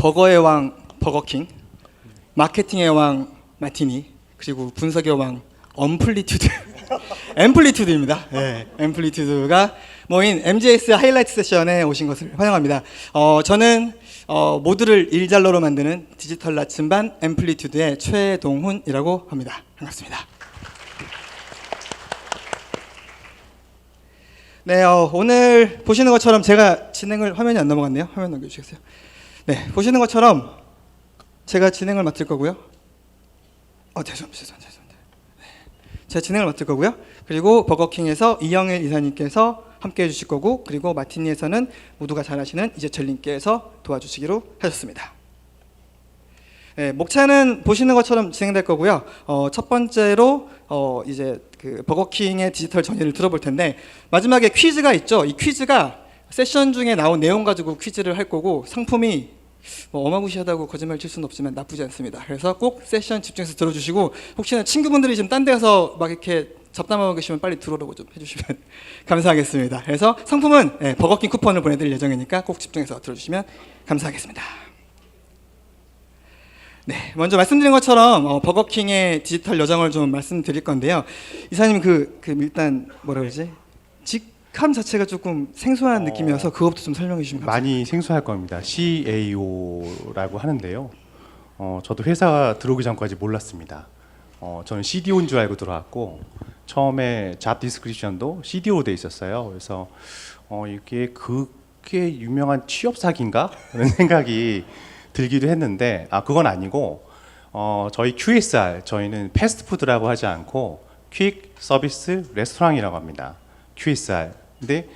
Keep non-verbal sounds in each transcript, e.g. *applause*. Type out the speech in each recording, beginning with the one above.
버거의 왕 버거킹, 마케팅의 왕 마티니, 그리고 분석의 왕 엄플리튜드, *laughs* 앰플리튜드입니다. 네, 앰플리튜드가 모인 MGS 하이라이트 세션에 오신 것을 환영합니다. 어, 저는 어, 모두를 일잘러로 만드는 디지털 나침반 앰플리튜드의 최동훈이라고 합니다. 반갑습니다. 네, 어, 오늘 보시는 것처럼 제가 진행을 화면이 안 넘어갔네요. 화면 넘겨주시겠어요? 네, 보시는 것처럼 제가 진행을 맡을 거고요. 어, 죄송합니다, 죄송합니다. 네, 제가 진행을 맡을 거고요. 그리고 버거킹에서 이영일 이사님께서 함께 해주실 거고, 그리고 마티니에서는 모두가 잘 아시는 이재철님께서 도와주시기로 하셨습니다. 네, 목차는 보시는 것처럼 진행될 거고요. 어, 첫 번째로 어, 이제 그 버거킹의 디지털 전의를 들어볼 텐데 마지막에 퀴즈가 있죠. 이 퀴즈가 세션 중에 나온 내용 가지고 퀴즈를 할 거고 상품이 뭐 어마무시하다고 거짓말 칠 수는 없지만 나쁘지 않습니다. 그래서 꼭 세션 집중해서 들어주시고 혹시나 친구분들이 지금 딴 데서 막 이렇게 잡담하고 계시면 빨리 들어오라고 좀 해주시면 *laughs* 감사하겠습니다. 그래서 상품은 예, 버거킹 쿠폰을 보내드릴 예정이니까 꼭 집중해서 들어주시면 감사하겠습니다. 네, 먼저 말씀드린 것처럼 어, 버거킹의 디지털 여정을 좀 말씀드릴 건데요. 이사님 그, 그 일단 뭐라 그러지? 직 함 자체가 조금 생소한 어. 느낌이어서 그것부터 좀 설명해 주시면 감사합니다. 많이 생소할 겁니다. CAO라고 하는데요. 어, 저도 회사 들어오기 전까지 몰랐습니다. 어, 저는 CDO인 줄 알고 들어왔고 처음에 잡 디스크립션도 CDO로 돼 있었어요. 그래서 어, 이게 그게 유명한 취업 사기인가? 그런 *laughs* 생각이 들기도 했는데 아 그건 아니고 어, 저희 QSR 저희는 패스트푸드라고 하지 않고 퀵 서비스 레스토랑이라고 합니다. QSR. 근데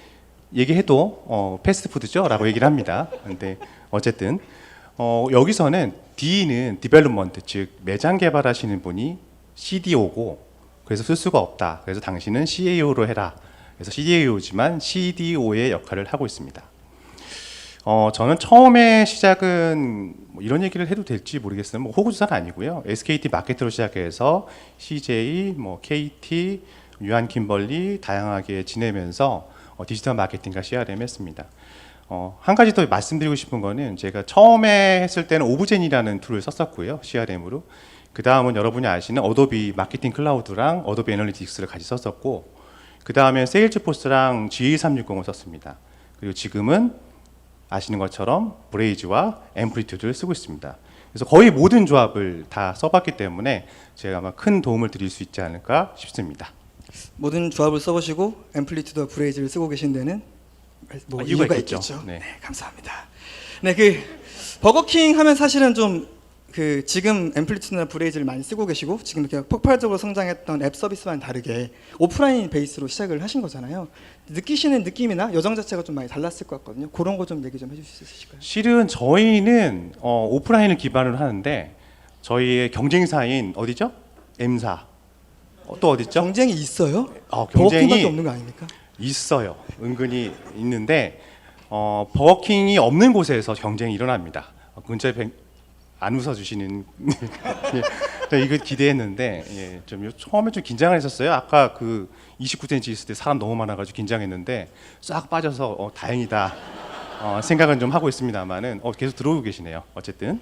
얘기해도 어, 패스트푸드죠라고 얘기를 합니다. 근데 어쨌든 어, 여기서는 D는 디벨롭먼트 즉 매장 개발하시는 분이 CDO고 그래서 쓸 수가 없다. 그래서 당신은 CAO로 해라. 그래서 CDAO지만 CDO의 역할을 하고 있습니다. 어, 저는 처음에 시작은 뭐 이런 얘기를 해도 될지 모르겠어요. 뭐 호구조사는 아니고요. SKT 마케트로 시작해서 CJ, 뭐 KT, 유한 킴벌리 다양하게 지내면서 어, 디지털 마케팅과 CRM 했습니다. 어, 한 가지 더 말씀드리고 싶은 거는 제가 처음에 했을 때는 오브젠이라는 툴을 썼었고요. CRM으로. 그 다음은 여러분이 아시는 어도비 마케팅 클라우드랑 어도비 애널리틱스를 같이 썼었고 그 다음에 세일즈포스랑 GA360을 썼습니다. 그리고 지금은 아시는 것처럼 브레이즈와 앰플리튜드를 쓰고 있습니다. 그래서 거의 모든 조합을 다 써봤기 때문에 제가 아마 큰 도움을 드릴 수 있지 않을까 싶습니다. 모든 조합을 써보시고 앰플리튜드와 브레이즈를 쓰고 계신 데는 뭐 아, 이유가, 이유가 있겠죠. 있겠죠. 네. 네. 감사합니다. 네, 그 버거킹 하면 사실은 좀 그 지금 앰플리튜드나 브레이즈를 많이 쓰고 계시고 지금 이렇게 폭발적으로 성장했던 앱 서비스와는 다르게 오프라인 베이스로 시작을 하신 거잖아요. 느끼시는 느낌이나 여정 자체가 좀 많이 달랐을 것 같거든요. 그런 거 좀 얘기 좀 해주실 수 있으실까요? 실은 저희는 어, 오프라인을 기반으로 하는데 저희의 경쟁사인 어디죠? M사 어, 또 어디죠? 경쟁이 있어요? 어, 버거킹밖에 경쟁이 없는 거 아닙니까? 있어요. 은근히 있는데 어, 버거킹이 없는 곳에서 경쟁이 일어납니다. 어, 근처에 뱅- 안 웃어주시는 예, *laughs* 저 이거 기대했는데 예, 좀 요- 처음에 좀 긴장을 했었어요. 아까 그 29cm 있을 때 사람 너무 많아가지고 긴장했는데 싹 빠져서 어, 다행이다 어, 생각은 좀 하고 있습니다만은 어, 계속 들어오고 계시네요. 어쨌든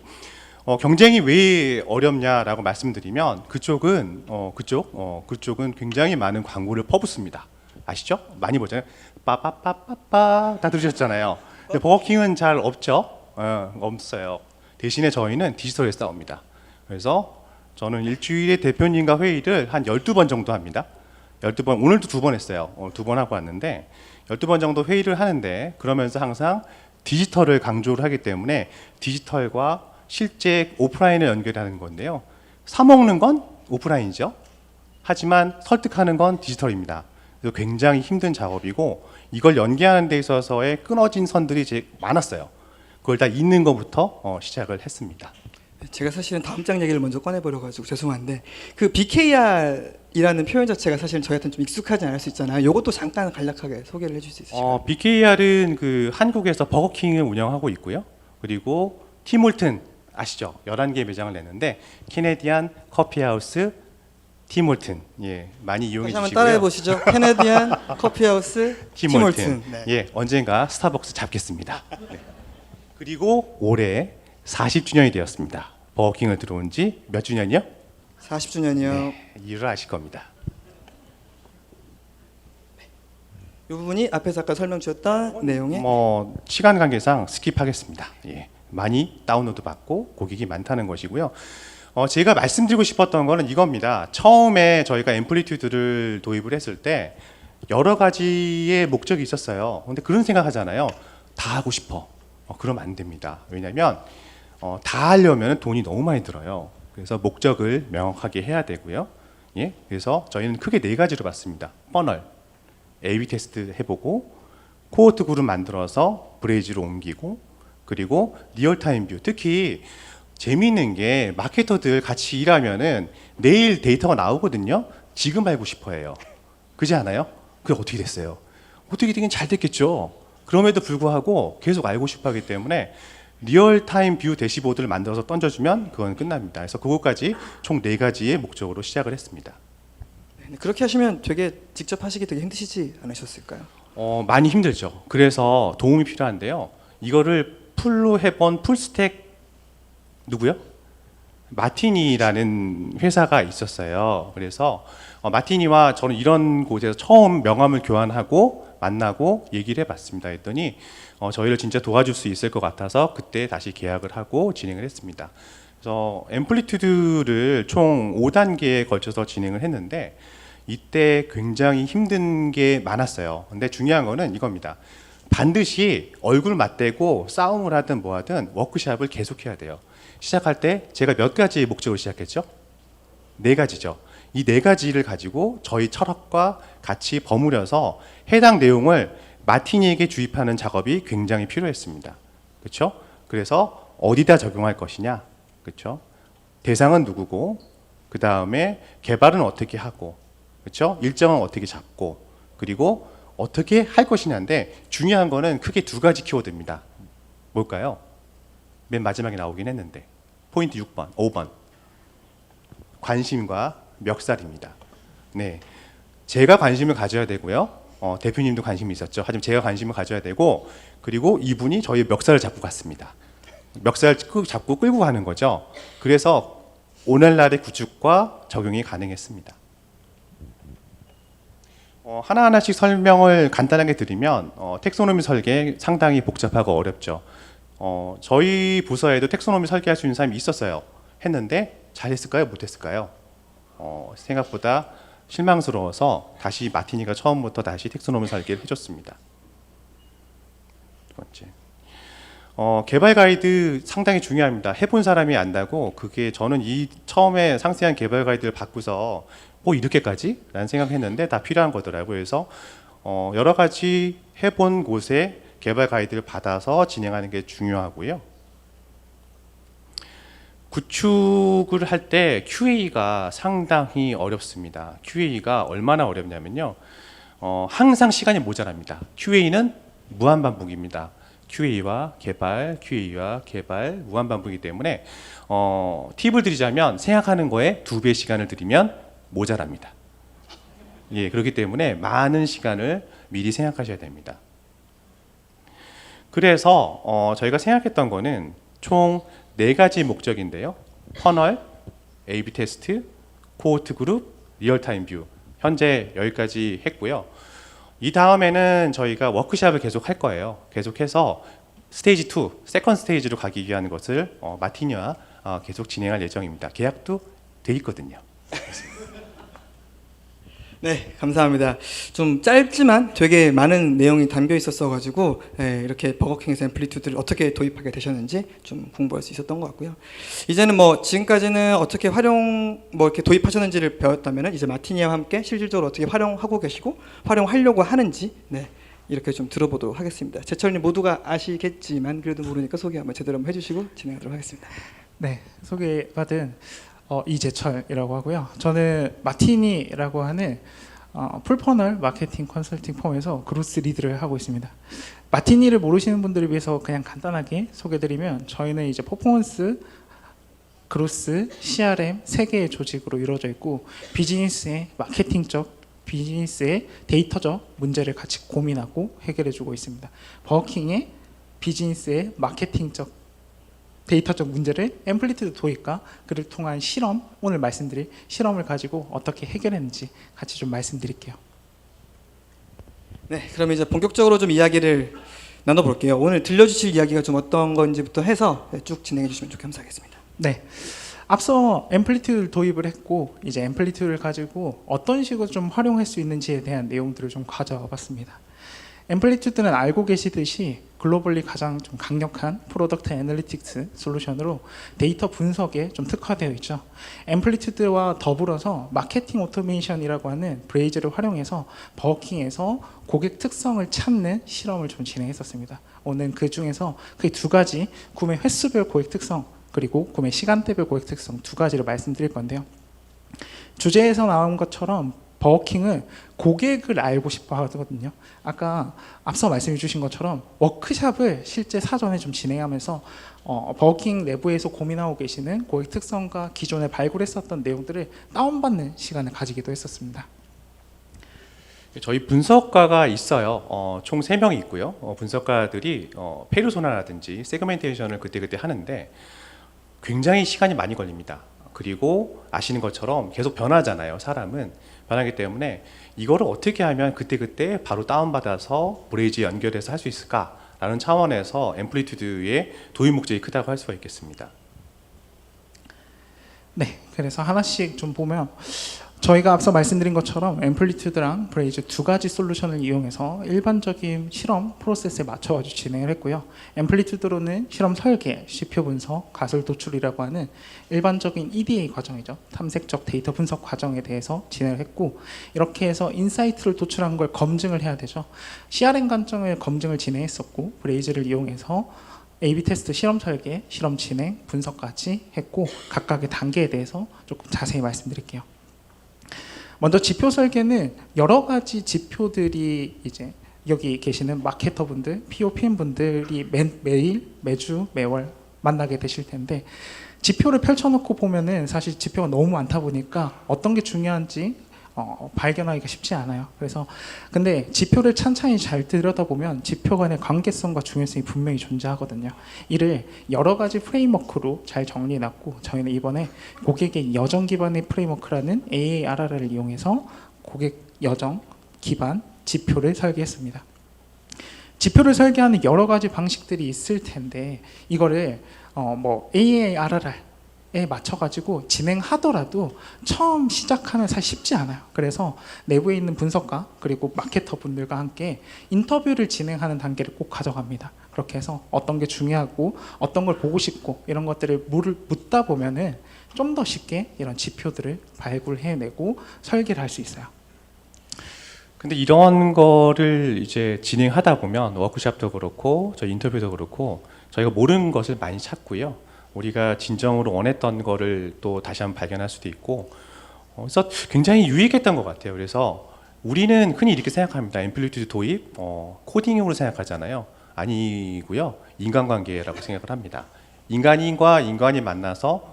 어, 경쟁이 왜 어렵냐라고 말씀드리면 그쪽은 어, 그쪽 어, 그쪽은 굉장히 많은 광고를 퍼붓습니다. 아시죠? 많이 보잖아요. 빠빠빠빠빠 다 들으셨잖아요. 근데 버거킹은 잘 없죠. 어, 없어요. 대신에 저희는 디지털에 싸웁니다. 그래서 저는 일주일에 대표님과 회의를 한 12번 정도 합니다. 12번 오늘도 두 번 했어요. 오늘 두 번 하고 왔는데 12번 정도 회의를 하는데 그러면서 항상 디지털을 강조를 하기 때문에 디지털과 실제 오프라인을 연결하는 건데요. 사 먹는 건 오프라인이죠. 하지만 설득하는 건 디지털입니다. 그래서 굉장히 힘든 작업이고 이걸 연계하는 데 있어서의 끊어진 선들이 제 많았어요. 그걸 다 잇는 것부터 어, 시작을 했습니다. 제가 사실은 다음 장 얘기를 먼저 꺼내버려가지고 죄송한데 그 BKR이라는 표현 자체가 사실 저희한테는 좀 익숙하지 않을 수 있잖아요. 이것도 잠깐 간략하게 소개를 해줄 수 있으실까요? 어, BKR은 그 한국에서 버거킹을 운영하고 있고요. 그리고 티몰튼 아시죠? 11개 매장을 냈는데 캐네디안 커피하우스 티몰튼 예 많이 이용해 다시 한번 주시고요. 따라해 보시죠. 캐네디안 *laughs* 커피하우스 티몰튼. 티몰튼. 네. 예, 언젠가 스타벅스 잡겠습니다. 네. 그리고 올해 40주년이 되었습니다. 버거킹을 들어온 지 몇 주년이요? 40주년이요. 이유를 아실 겁니다. 이 부분이 앞에서 아까 설명 주셨던 내용의 뭐 시간 관계상 스킵하겠습니다. 예. 많이 다운로드 받고 고객이 많다는 것이고요. 어, 제가 말씀드리고 싶었던 거는 이겁니다. 처음에 저희가 앰플리튜드를 도입을 했을 때 여러 가지의 목적이 있었어요. 근데 그런 생각하잖아요. 다 하고 싶어. 어, 그러면 안 됩니다. 왜냐하면 어, 다 하려면 돈이 너무 많이 들어요. 그래서 목적을 명확하게 해야 되고요. 예, 그래서 저희는 크게 네 가지로 봤습니다. 퍼널, A/B 테스트 해보고 코어트 그룹 만들어서 브레이즈로 옮기고 그리고 리얼타임 뷰 특히 재미있는 게 마케터들 같이 일하면은 내일 데이터가 나오거든요. 지금 알고 싶어 해요. 그지 않아요? 그게 어떻게 됐어요? 어떻게 되긴 잘 됐겠죠. 그럼에도 불구하고 계속 알고 싶어 하기 때문에 리얼타임 뷰 대시보드를 만들어서 던져주면 그건 끝납니다. 그래서 그것까지 총 네 가지의 목적으로 시작을 했습니다. 네, 그렇게 하시면 되게 직접 하시기 되게 힘드시지 않으셨을까요? 어, 많이 힘들죠. 그래서 도움이 필요한데요. 이거를 풀로 해본 풀스택 누구요? 마티니라는 회사가 있었어요. 그래서 어, 마티니와 저는 이런 곳에서 처음 명함을 교환하고 만나고 얘기를 해봤습니다. 했더니 어, 저희를 진짜 도와줄 수 있을 것 같아서 그때 다시 계약을 하고 진행을 했습니다. 그래서 앰플리튜드를 총 5단계에 걸쳐서 진행을 했는데 이때 굉장히 힘든 게 많았어요. 근데 중요한 거는 이겁니다. 반드시 얼굴 맞대고 싸움을 하든 뭐 하든 워크샵을 계속해야 돼요. 시작할 때 제가 몇 가지 목적으로 시작했죠? 네 가지죠. 이 네 가지를 가지고 저희 철학과 같이 버무려서 해당 내용을 마티니에게 주입하는 작업이 굉장히 필요했습니다. 그렇죠? 그래서 어디다 적용할 것이냐, 그렇죠? 대상은 누구고, 그 다음에 개발은 어떻게 하고, 그렇죠? 일정은 어떻게 잡고, 그리고 어떻게 할 것이냐인데 중요한 거는 크게 두 가지 키워드입니다. 뭘까요? 맨 마지막에 나오긴 했는데 포인트 6번, 5번 관심과 멱살입니다. 네, 제가 관심을 가져야 되고요. 어, 대표님도 관심이 있었죠. 하지만 제가 관심을 가져야 되고 그리고 이분이 저희 멱살을 잡고 갔습니다. 멱살 끄- 잡고 끌고 가는 거죠. 그래서 오늘날의 구축과 적용이 가능했습니다. 어, 하나하나씩 설명을 간단하게 드리면 어, 텍소노미 설계 상당히 복잡하고 어렵죠. 어, 저희 부서에도 텍소노미 설계할 수 있는 사람이 있었어요. 했는데 잘했을까요? 못했을까요? 어, 생각보다 실망스러워서 다시 마티니가 처음부터 다시 텍소노미 설계를 해줬습니다. 두 번째. 어, 개발 가이드 상당히 중요합니다. 해본 사람이 안다고 그게 저는 이 처음에 상세한 개발 가이드를 받고서 뭐 이렇게까지? 라는 생각했는데 다 필요한 거더라고요. 그래서 어, 여러 가지 해본 곳에 개발 가이드를 받아서 진행하는 게 중요하고요. 구축을 할 때 QA가 상당히 어렵습니다. QA가 얼마나 어렵냐면요. 어, 항상 시간이 모자랍니다. QA는 무한 반복입니다. QA와 개발, QA와 개발, 무한 반복이기 때문에 어, 팁을 드리자면 생각하는 거에 두 배 시간을 들이면 모자랍니다. 예, 그렇기 때문에 많은 시간을 미리 생각하셔야 됩니다. 그래서 어, 저희가 생각했던 거는 총 네 가지 목적인데요. 퍼널, A/B 테스트, 코호트 그룹, 리얼타임 뷰. 현재 여기까지 했고요. 이 다음에는 저희가 워크샵을 계속 할 거예요. 계속해서 스테이지 2, 세컨 스테이지로 가기 위한 것을 어, 마티니와 어, 계속 진행할 예정입니다. 계약도 돼 있거든요. 네, 감사합니다. 좀 짧지만 되게 많은 내용이 담겨 있었어 가지고 예, 이렇게 버거킹에서 앰플리튜드를 어떻게 도입하게 되셨는지 좀 공부할 수 있었던 것 같고요. 이제는 뭐 지금까지는 어떻게 활용 뭐 이렇게 도입하셨는지를 배웠다면은 이제 마티니와 함께 실질적으로 어떻게 활용하고 계시고 활용하려고 하는지 네. 이렇게 좀 들어보도록 하겠습니다. 제철님 모두가 아시겠지만 그래도 모르니까 소개 한번 제대로 한번 해주시고 진행하도록 하겠습니다. 네, 소개받은 어, 이재철이라고 하고요. 저는 마티니라고 하는 어, 풀퍼널 마케팅 컨설팅 펌에서 그로스 리드를 하고 있습니다. 마티니를 모르시는 분들을 위해서 그냥 간단하게 소개드리면 저희는 이제 퍼포먼스 그로스, CRM 세 개의 조직으로 이루어져 있고 비즈니스의 마케팅적, 비즈니스의 데이터적 문제를 같이 고민하고 해결해주고 있습니다. 버킹의 비즈니스의 마케팅적 데이터적 문제를 앰플리튜드 도입과 그를 통한 실험 오늘 말씀드릴 실험을 가지고 어떻게 해결했는지 같이 좀 말씀드릴게요. 네, 그럼 이제 본격적으로 좀 이야기를 나눠볼게요. 오늘 들려주실 이야기가 좀 어떤 건지부터 해서 네, 쭉 진행해 주시면 좀 감사하겠습니다. 네. 앞서 앰플리튜드를 도입을 했고 이제 앰플리튜드를 가지고 어떤 식으로 좀 활용할 수 있는지에 대한 내용들을 좀 가져와 봤습니다. 앰플리튜드는 알고 계시듯이 글로벌리 가장 좀 강력한 프로덕트 애널리틱스 솔루션으로 데이터 분석에 좀 특화되어 있죠. 앰플리튜드와 더불어서 마케팅 오토메이션이라고 하는 브레이즈를 활용해서 버킹에서 고객 특성을 찾는 실험을 좀 진행했었습니다. 오늘 그 중에서 그 두 가지 구매 횟수별 고객 특성 그리고 구매 시간대별 고객 특성 두 가지를 말씀드릴 건데요. 주제에서 나온 것처럼 버킹은 고객을 알고 싶어 하거든요. 아까 앞서 말씀해 주신 것처럼 워크샵을 실제 사전에 좀 진행하면서 어, 버킹 내부에서 고민하고 계시는 고객 특성과 기존에 발굴했었던 내용들을 다운받는 시간을 가지기도 했었습니다. 저희 분석가가 있어요. 어, 총 3명이 있고요. 어, 분석가들이 어, 페르소나라든지 세그멘테이션을 그때그때 하는데 굉장히 시간이 많이 걸립니다. 그리고 아시는 것처럼 계속 변하잖아요. 사람은 변하기 때문에 이거를 어떻게 하면 그때그때 바로 다운받아서 브레이즈 연결해서 할 수 있을까라는 차원에서 앰플리튜드의 도입 목적이 크다고 할 수가 있겠습니다. 네, 그래서 하나씩 좀 보면 저희가 앞서 말씀드린 것처럼 앰플리튜드랑 브레이즈 두 가지 솔루션을 이용해서 일반적인 실험 프로세스에 맞춰 가지고 진행을 했고요. 앰플리튜드로는 실험 설계, 시표 분석, 가설 도출이라고 하는 일반적인 EDA 과정이죠. 탐색적 데이터 분석 과정에 대해서 진행을 했고 이렇게 해서 인사이트를 도출한 걸 검증을 해야 되죠. CRM 관점의 검증을 진행했었고 브레이즈를 이용해서 A/B 테스트 실험 설계, 실험 진행, 분석까지 했고 각각의 단계에 대해서 조금 자세히 말씀드릴게요. 먼저 지표 설계는 여러 가지 지표들이 이제 여기 계시는 마케터 분들, POPM 분들이 매, 매일, 매주, 매월 만나게 되실 텐데 지표를 펼쳐놓고 보면은 사실 지표가 너무 많다 보니까 어떤 게 중요한지 어, 발견하기가 쉽지 않아요. 그래서 근데 지표를 찬찬히 잘 들여다보면 지표 간의 관계성과 중요성이 분명히 존재하거든요. 이를 여러 가지 프레임워크로 잘 정리해놨고 저희는 이번에 고객의 여정 기반의 프레임워크라는 AARR을 이용해서 고객 여정 기반 지표를 설계했습니다. 지표를 설계하는 여러 가지 방식들이 있을 텐데 이거를 어, 뭐 AARR 에 맞춰가지고 진행하더라도 처음 시작하면 사실 쉽지 않아요. 그래서 내부에 있는 분석가 그리고 마케터 분들과 함께 인터뷰를 진행하는 단계를 꼭 가져갑니다. 그렇게 해서 어떤 게 중요하고 어떤 걸 보고 싶고 이런 것들을 물을 묻다 보면은 좀 더 쉽게 이런 지표들을 발굴해내고 설계를 할 수 있어요. 근데 이런 거를 이제 진행하다 보면 워크샵도 그렇고 저희 인터뷰도 그렇고 저희가 모르는 것을 많이 찾고요. 우리가 진정으로 원했던 거를 또 다시 한번 발견할 수도 있고 어, 그래서 굉장히 유익했던 것 같아요. 그래서 우리는 흔히 이렇게 생각합니다. 앰플리튜드 도입 어, 코딩으로 생각하잖아요. 아니고요. 인간관계라고 생각을 합니다. 인간인과 인간이 만나서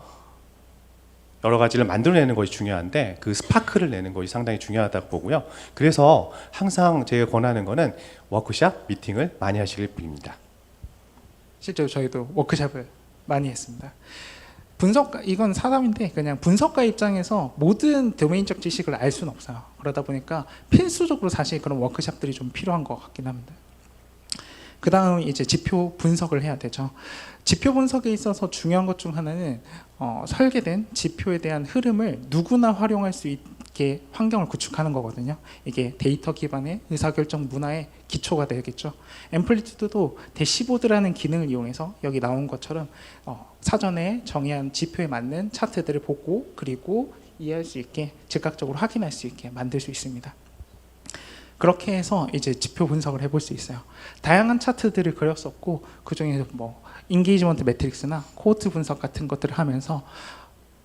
여러 가지를 만들어내는 것이 중요한데 그 스파크를 내는 것이 상당히 중요하다고 보고요. 그래서 항상 제가 권하는 거는 워크샵 미팅을 많이 하시길 빌립니다. 실제로 저희도 워크샵을 많이 했습니다. 분석가 이건 사담인데 그냥 분석가 입장에서 모든 도메인적 지식을 알 수는 없어요. 그러다 보니까 필수적으로 사실 그런 워크샵들이 좀 필요한 것 같긴 합니다. 그 다음 이제 지표 분석을 해야 되죠. 지표 분석에 있어서 중요한 것 중 하나는 어, 설계된 지표에 대한 흐름을 누구나 활용할 수 있 게 환경을 구축하는 거거든요. 이게 데이터 기반의 의사결정 문화의 기초가 되겠죠. 앰플리튜드도 대시보드라는 기능을 이용해서 여기 나온 것처럼 어, 사전에 정의한 지표에 맞는 차트들을 보고 그리고 이해할 수 있게 즉각적으로 확인할 수 있게 만들 수 있습니다. 그렇게 해서 이제 지표 분석을 해볼 수 있어요. 다양한 차트들을 그렸었고 그 중에서 뭐 인게이지먼트 매트릭스나 코호트 분석 같은 것들을 하면서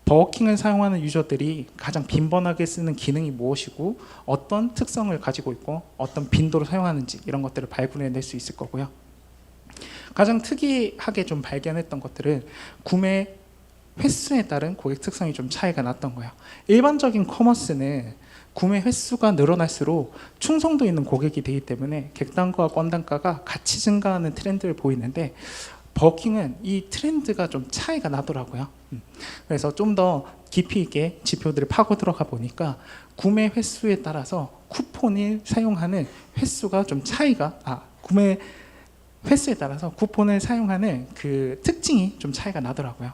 버워킹을 사용하는 유저들이 가장 빈번하게 쓰는 기능이 무엇이고 어떤 특성을 가지고 있고 어떤 빈도로 사용하는지 이런 것들을 발굴해낼 수 있을 거고요. 가장 특이하게 좀 발견했던 것들은 구매 횟수에 따른 고객 특성이 좀 차이가 났던 거예요. 일반적인 커머스는 구매 횟수가 늘어날수록 충성도 있는 고객이 되기 때문에 객단가와 건단가가 같이 증가하는 트렌드를 보이는데 버킹은 이 트렌드가 좀 차이가 나더라고요. 음. 그래서 좀 더 깊이 있게 지표들을 파고 들어가 보니까 구매 횟수에 따라서 쿠폰을 사용하는 횟수가 좀 차이가 아 구매 횟수에 따라서 쿠폰을 사용하는 그 특징이 좀 차이가 나더라고요.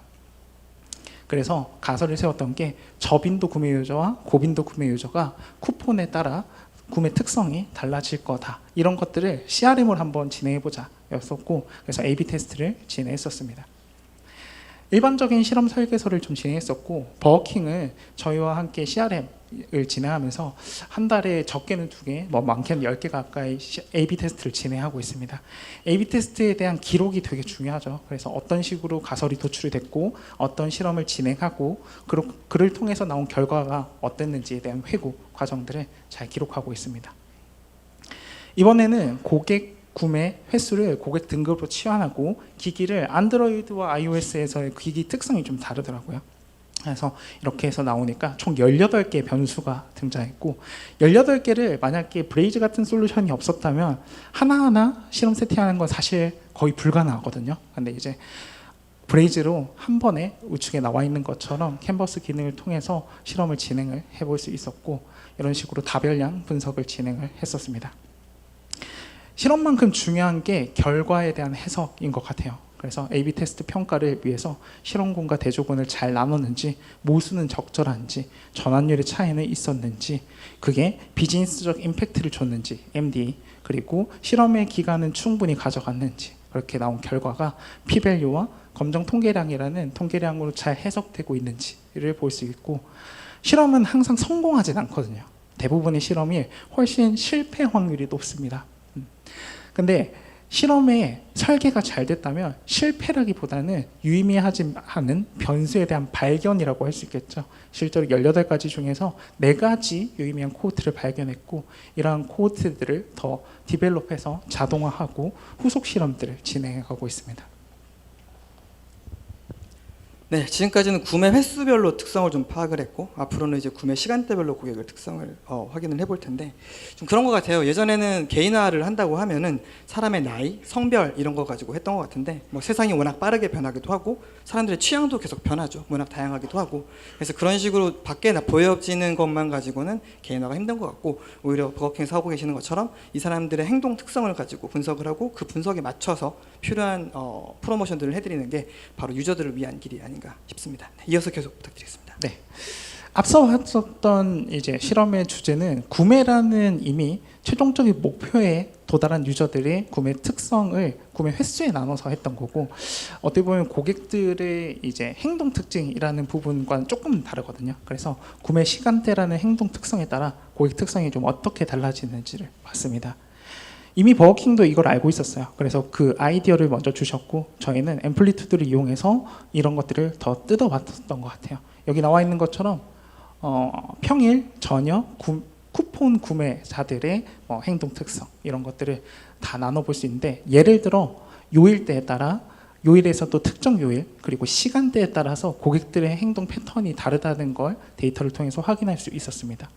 그래서 가설을 세웠던 게 저빈도 구매 유저와 고빈도 구매 유저가 쿠폰에 따라 구매 특성이 달라질 거다. 이런 것들을 CRM을 한번 진행해 보자 였었고 그래서 A/B 테스트를 진행했었습니다. 일반적인 실험 설계서를 좀 진행했었고 버킹을 저희와 함께 CRM을 진행하면서 한 달에 적게는 두 개, 뭐 많게는 열 개 가까이 A/B 테스트를 진행하고 있습니다. A/B 테스트에 대한 기록이 되게 중요하죠. 그래서 어떤 식으로 가설이 도출이 됐고 어떤 실험을 진행하고 그를 통해서 나온 결과가 어땠는지에 대한 회고 과정들을 잘 기록하고 있습니다. 이번에는 고객 구매 횟수를 고객 등급으로 치환하고 기기를 안드로이드와 iOS에서의 기기 특성이 좀 다르더라고요. 그래서 이렇게 해서 나오니까 총 18개의 변수가 등장했고 18개를 만약에 브레이즈 같은 솔루션이 없었다면 하나하나 실험 세팅하는 건 사실 거의 불가능하거든요. 근데 이제 브레이즈로 한 번에 우측에 나와 있는 것처럼 캔버스 기능을 통해서 실험을 진행을 해볼 수 있었고 이런 식으로 다별량 분석을 진행을 했었습니다. 실험만큼 중요한 게 결과에 대한 해석인 것 같아요. 그래서 A/B 테스트 평가를 위해서 실험군과 대조군을 잘 나눴는지 모수는 적절한지 전환율의 차이는 있었는지 그게 비즈니스적 임팩트를 줬는지 MD 그리고 실험의 기간은 충분히 가져갔는지 그렇게 나온 결과가 P-밸류와 검정 통계량이라는 통계량으로 잘 해석되고 있는지를 볼 수 있고 실험은 항상 성공하진 않거든요. 대부분의 실험이 훨씬 실패 확률이 높습니다. 음. 근데 실험의 설계가 잘 됐다면 실패라기보다는 유의미하지 않은 변수에 대한 발견이라고 할 수 있겠죠. 실제로 18가지 중에서 4가지 유의미한 코드를 발견했고 이러한 코드들을 더 디벨롭해서 자동화하고 후속 실험들을 진행해가고 있습니다. 네, 지금까지는 구매 횟수별로 특성을 좀 파악을 했고 앞으로는 이제 구매 시간대별로 고객의 특성을 어, 확인을 해볼 텐데 좀 그런 것 같아요. 예전에는 개인화를 한다고 하면은 사람의 나이, 성별 이런 거 가지고 했던 것 같은데 뭐 세상이 워낙 빠르게 변하기도 하고 사람들의 취향도 계속 변하죠. 워낙 다양하기도 하고 그래서 그런 식으로 밖에 나- 보여지는 것만 가지고는 개인화가 힘든 것 같고 오히려 버거킹에서 하고 계시는 것처럼 이 사람들의 행동 특성을 가지고 분석을 하고 그 분석에 맞춰서 필요한 어, 프로모션들을 해드리는 게 바로 유저들을 위한 길이 아닌가 싶습니다. 네, 이어서 계속 부탁드리겠습니다. 앞서 했었던 이제 실험의 주제는 구매라는 이미 최종적인 목표에 도달한 유저들의 구매 특성을 구매 횟수에 나눠서 했던 거고 어떻게 보면 고객들의 이제 행동 특징이라는 부분과는 조금 다르거든요. 그래서 구매 시간대라는 행동 특성에 따라 고객 특성이 좀 어떻게 달라지는지를 봤습니다. 이미 버거킹도 이걸 알고 있었어요. 그래서 그 아이디어를 먼저 주셨고 저희는 앰플리투드를 이용해서 이런 것들을 더 뜯어봤던 것 같아요. 여기 나와 있는 것처럼 어, 평일, 저녁, 구, 쿠폰 구매자들의 뭐 행동 특성 이런 것들을 다 나눠볼 수 있는데 예를 들어 요일대에 따라 요일에서 또 특정 요일 그리고 시간대에 따라서 고객들의 행동 패턴이 다르다는 걸 데이터를 통해서 확인할 수 있었습니다.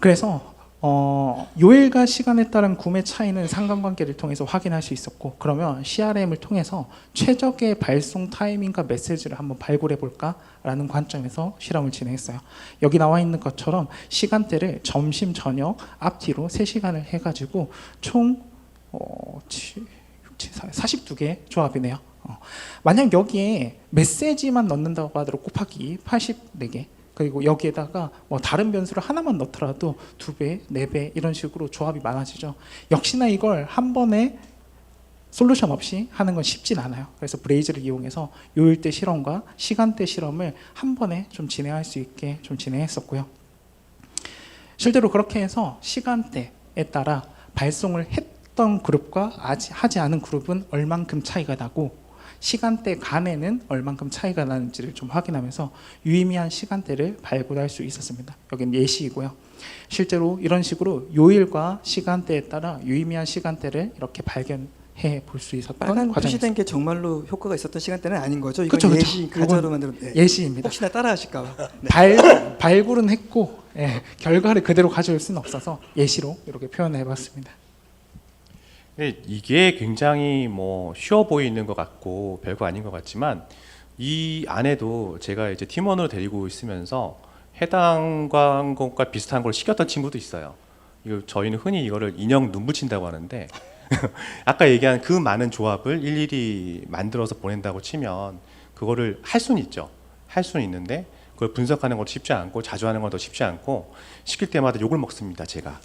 그래서 어, 요일과 시간에 따른 구매 차이는 상관관계를 통해서 확인할 수 있었고 그러면 CRM을 통해서 최적의 발송 타이밍과 메시지를 한번 발굴해 볼까라는 관점에서 실험을 진행했어요. 여기 나와 있는 것처럼 시간대를 점심 저녁 앞뒤로 3시간을 해가지고 총 어, 7, 6, 7, 42개 조합이네요. 어, 만약 여기에 메시지만 넣는다고 하더라도 곱하기 84개 그리고 여기에다가 뭐 다른 변수를 하나만 넣더라도 두 배, 네 배 이런 식으로 조합이 많아지죠. 역시나 이걸 한 번에 솔루션 없이 하는 건 쉽진 않아요. 그래서 브레이즈를 이용해서 요일대 실험과 시간대 실험을 한 번에 좀 진행할 수 있게 좀 진행했었고요. 실제로 그렇게 해서 시간대에 따라 발송을 했던 그룹과 아직 하지 않은 그룹은 얼만큼 차이가 나고 시간대 간에는 얼만큼 차이가 나는지를 좀 확인하면서 유의미한 시간대를 발굴할 수 있었습니다. 여기는 예시이고요. 실제로 이런 식으로 요일과 시간대에 따라 유의미한 시간대를 이렇게 발견 해 볼 수 있었던 빨간. 표시된 게 정말로 효과가 있었던 시간대는 아닌 거죠? 이건 그쵸, 그쵸. 예시 글자로 만들어 네. 예시입니다. 혹시나 따라하실까 봐. *laughs* 네. 발, 발굴은 했고 예, 결과를 그대로 가져올 수는 없어서 예시로 이렇게 표현해 봤습니다. 네, 이게 굉장히 뭐 쉬워 보이는 것 같고 별거 아닌 것 같지만 이 안에도 제가 이제 팀원으로 데리고 있으면서 해당 광고과 비슷한 걸 시켰던 친구도 있어요. 이거 저희는 흔히 이거를 인형 눈 붙인다고 하는데 *laughs* 아까 얘기한 그 많은 조합을 일일이 만들어서 보낸다고 치면 그거를 할 수는 있죠. 할 수는 있는데 그걸 분석하는 것도 쉽지 않고 자주 하는 것도 쉽지 않고 시킬 때마다 욕을 먹습니다. 제가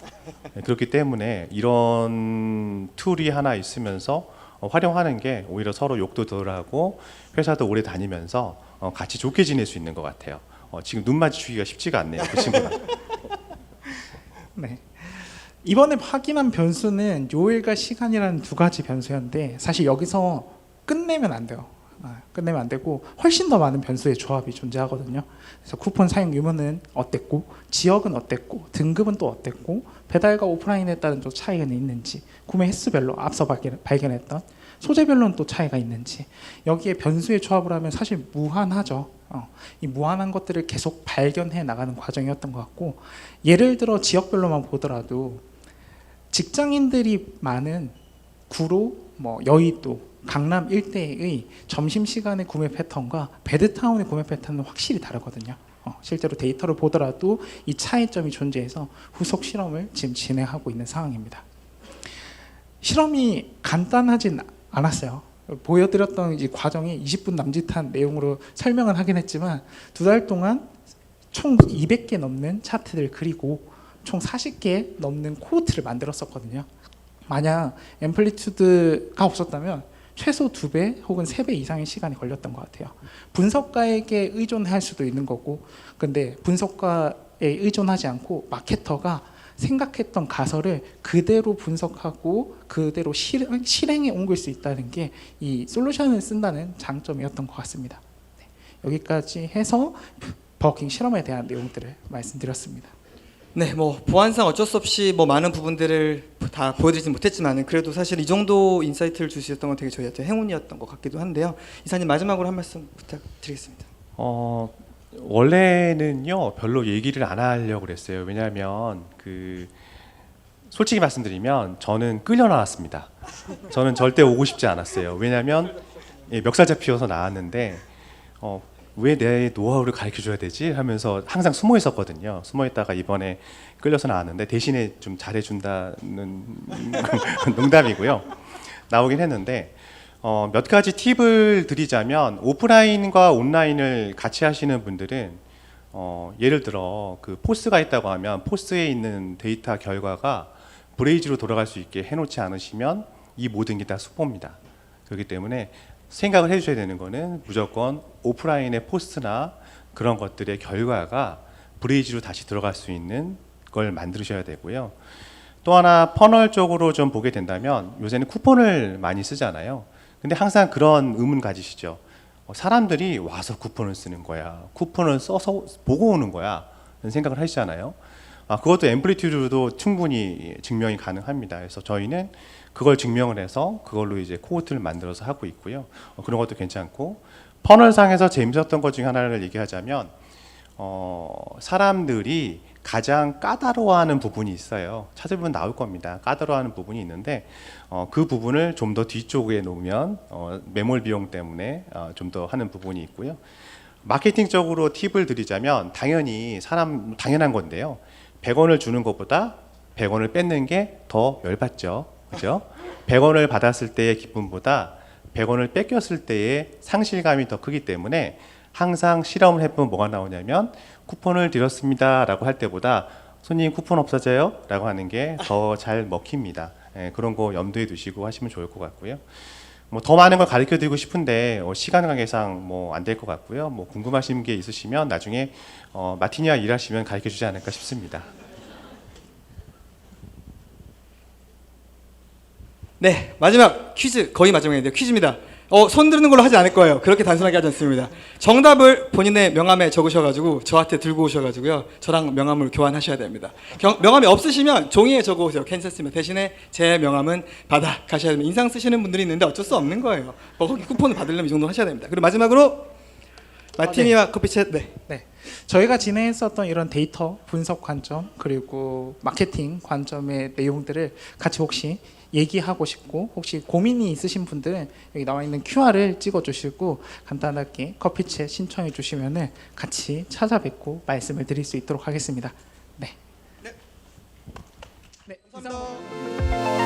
네, 그렇기 때문에 이런 툴이 하나 있으면서 어, 활용하는 게 오히려 서로 욕도 덜 하고 회사도 오래 다니면서 어, 같이 좋게 지낼 수 있는 것 같아요. 어, 지금 눈 마주치기가 쉽지가 않네요. 그 친구랑. *laughs* 네. 이번에 확인한 변수는 요일과 시간이라는 두 가지 변수였는데 사실 여기서 끝내면 안 돼요. 아, 끝내면 안 되고 훨씬 더 많은 변수의 조합이 존재하거든요. 그래서 쿠폰 사용 유무는 어땠고 지역은 어땠고 등급은 또 어땠고 배달과 오프라인에 따른 또 차이가 있는지 구매 횟수별로 앞서 발견- 발견했던 소재별로는 또 차이가 있는지 여기에 변수의 조합을 하면 사실 무한하죠. 어, 이 무한한 것들을 계속 발견해 나가는 과정이었던 것 같고 예를 들어 지역별로만 보더라도 직장인들이 많은 구로, 뭐 여의도, 강남 일대의 점심 시간의 구매 패턴과 베드타운의 구매 패턴은 확실히 다르거든요. 어, 실제로 데이터를 보더라도 이 차이점이 존재해서 후속 실험을 지금 진행하고 있는 상황입니다. 실험이 간단하진 않았어요. 보여드렸던 이 과정이 20분 남짓한 내용으로 설명은 하긴 했지만 두 달 동안 총 200개 넘는 차트를 그리고 총 40개 넘는 코호트를 만들었었거든요. 만약 앰플리튜드가 없었다면 최소 두 배 혹은 세 배 이상의 시간이 걸렸던 것 같아요. 분석가에게 의존할 수도 있는 거고, 근데 분석가에 의존하지 않고 마케터가 생각했던 가설을 그대로 분석하고 그대로 실행, 실행에 옮길 수 있다는 게 이 솔루션을 쓴다는 장점이었던 것 같습니다. 네, 여기까지 해서 버킹 실험에 대한 내용들을 말씀드렸습니다. 네, 뭐 보안상 어쩔 수 없이 뭐 많은 부분들을 다 보여드리진 못했지만 그래도 사실 이 정도 인사이트를 주셨던 건 되게 저희한테 행운이었던 것 같기도 한데요. 이사님 마지막으로 한 말씀 부탁드리겠습니다. 어, 원래는요 별로 얘기를 안 하려고 그랬어요. 왜냐하면 그 솔직히 말씀드리면 저는 끌려 나왔습니다. 저는 절대 오고 싶지 않았어요. 왜냐하면 예, 멱살 잡히어서 나왔는데 어, 왜 내 노하우를 가르쳐 줘야 되지 하면서 항상 숨어 있었거든요. 숨어 있다가 이번에 끌려서 나왔는데 대신에 좀 잘해 준다는 *laughs* 농담이고요. 나오긴 했는데 어, 몇 가지 팁을 드리자면 오프라인과 온라인을 같이 하시는 분들은 어, 예를 들어 그 포스가 있다고 하면 포스에 있는 데이터 결과가 브레이즈로 돌아갈 수 있게 해놓지 않으시면 이 모든 게 다 수포입니다. 그렇기 때문에 생각을 해주셔야 되는 거는 무조건 오프라인의 포스트나 그런 것들의 결과가 브레이즈로 다시 들어갈 수 있는 걸 만드셔야 되고요. 또 하나 퍼널 쪽으로 좀 보게 된다면 요새는 쿠폰을 많이 쓰잖아요. 근데 항상 그런 의문 가지시죠. 어, 사람들이 와서 쿠폰을 쓰는 거야. 쿠폰을 써서 보고 오는 거야. 이런 생각을 하시잖아요. 아, 그것도 앰플리튜드도 충분히 증명이 가능합니다. 그래서 저희는 그걸 증명을 해서 그걸로 이제 코호트를 만들어서 하고 있고요. 어, 그런 것도 괜찮고 퍼널상에서 재밌었던 것 중에 하나를 얘기하자면 어, 사람들이 가장 까다로워하는 부분이 있어요. 찾아보면 나올 겁니다. 까다로워하는 부분이 있는데 어, 그 부분을 좀 더 뒤쪽에 놓으면 어, 매몰 비용 때문에 어, 좀더 하는 부분이 있고요. 마케팅적으로 팁을 드리자면 당연히 사람 당연한 건데요. 100원을 주는 것보다 100원을 뺏는 게 더 열받죠. 그죠? 100원을 받았을 때의 기쁨보다 100원을 뺏겼을 때의 상실감이 더 크기 때문에 항상 실험을 해보면 뭐가 나오냐면 쿠폰을 드렸습니다라고 할 때보다 손님 쿠폰 없어져요? 라고 하는 게 더 잘 먹힙니다. 예, 그런 거 염두에 두시고 하시면 좋을 것 같고요. 뭐 더 많은 걸 가르쳐 드리고 싶은데 어, 시간 관계상 뭐 안 될 것 같고요. 뭐 궁금하신 게 있으시면 나중에 어, 마티니아 일하시면 가르쳐 주지 않을까 싶습니다. 네, 마지막 퀴즈 거의 마지막인데요. 퀴즈입니다. 어, 손 드는 걸로 하지 않을 거예요. 그렇게 단순하게 하지 않습니다. 정답을 본인의 명함에 적으셔가지고 저한테 들고 오셔가지고요. 저랑 명함을 교환하셔야 됩니다. 경- 명함이 없으시면 종이에 적어오세요. 괜찮습니다. 대신에 제 명함은 받아 가셔야 됩니다. 인상 쓰시는 분들이 있는데 어쩔 수 없는 거예요. 뭐 거기 쿠폰을 받으려면 이 정도 하셔야 됩니다. 그리고 마지막으로 마티니와 커피챗 네. 저희가 진행했었던 이런 데이터 분석 관점 그리고 마케팅 관점의 내용들을 같이 혹시 얘기하고 싶고 혹시 고민이 있으신 분들은 여기 나와 있는 QR을 찍어 주시고 간단하게 커피챗 신청해 주시면은 같이 찾아뵙고 말씀을 드릴 수 있도록 하겠습니다. 네. 네. 이상 감사합니다.